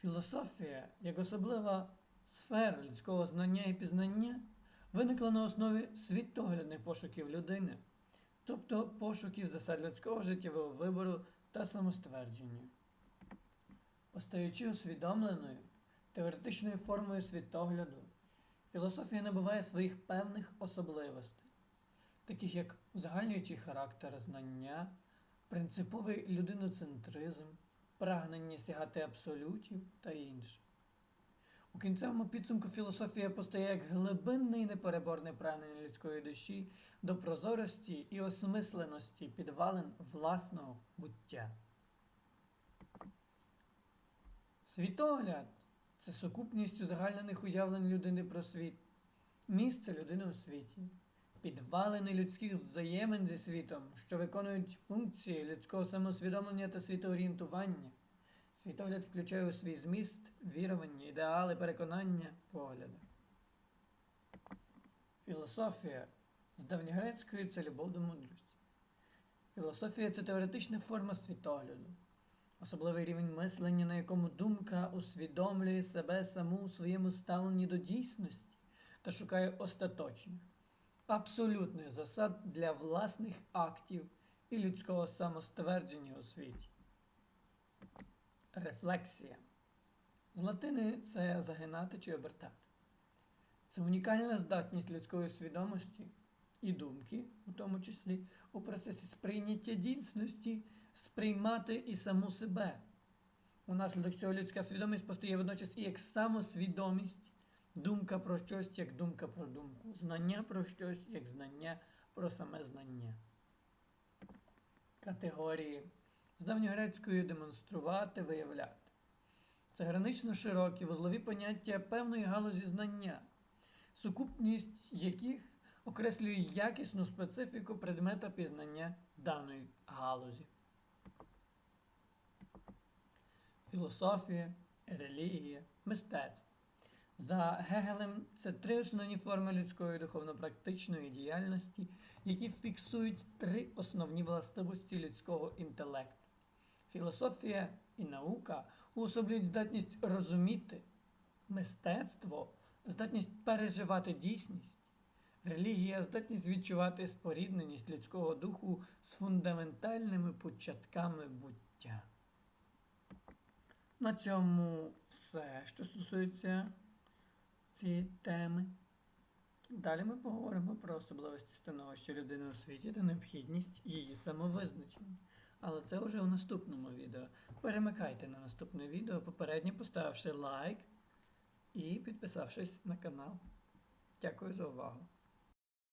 Філософія, як особлива сфера людського знання і пізнання, виникла на основі світоглядних пошуків людини, тобто пошуків засад людського життєвого вибору та самоствердження. Постаючи усвідомленою теоретичною формою світогляду, філософія набуває своїх певних особливостей, таких як узагальнюючий характер знання, принциповий людиноцентризм, прагнення сягати абсолютів та інше. У кінцевому підсумку філософія постає як глибинне і непереборне прагнення людської душі до прозорості і осмисленості підвалин власного буття. Світогляд це сукупність узагальнених уявлень людини про світ, місце людини у світі, підвалини людських взаємин зі світом, що виконують функції людського самосвідомлення та світоорієнтування. Світогляд включає у свій зміст вірування, ідеали, переконання, погляди. Філософія з давньогрецької це любов до мудрості. Філософія це теоретична форма світогляду, особливий рівень мислення, на якому думка усвідомлює себе саму у своєму ставленні до дійсності та шукає остаточних, абсолютних засад для власних актів і людського самоствердження у світі. Рефлексія. З латини це загинати чи обертати. Це унікальна здатність людської свідомості і думки, у тому числі у процесі сприйняття дійсності, сприймати і саму себе. Унаслідок цього людська свідомість постає водночас і як самосвідомість, думка про щось як думка про думку, знання про щось як знання про саме знання. Категорії з давньогрецькою демонструвати, виявляти. Це гранично широкі вузлові поняття певної галузі знання, сукупність яких окреслює якісну специфіку предмета пізнання даної галузі. Філософія, релігія, мистецтво. За Гегелем це три основні форми людської духовно-практичної діяльності, які фіксують три основні властивості людського інтелекту. Філософія і наука уособлюють здатність розуміти, мистецтво, здатність переживати дійсність, релігія здатність відчувати спорідненість людського духу з фундаментальними початками буття. На цьому все, що стосується цієї теми. Далі ми поговоримо про особливості становища людини у світі та необхідність її самовизначення. Але це вже у наступному відео. Перемикайте на наступне відео, попередньо поставивши лайк і підписавшись на канал. Дякую за увагу!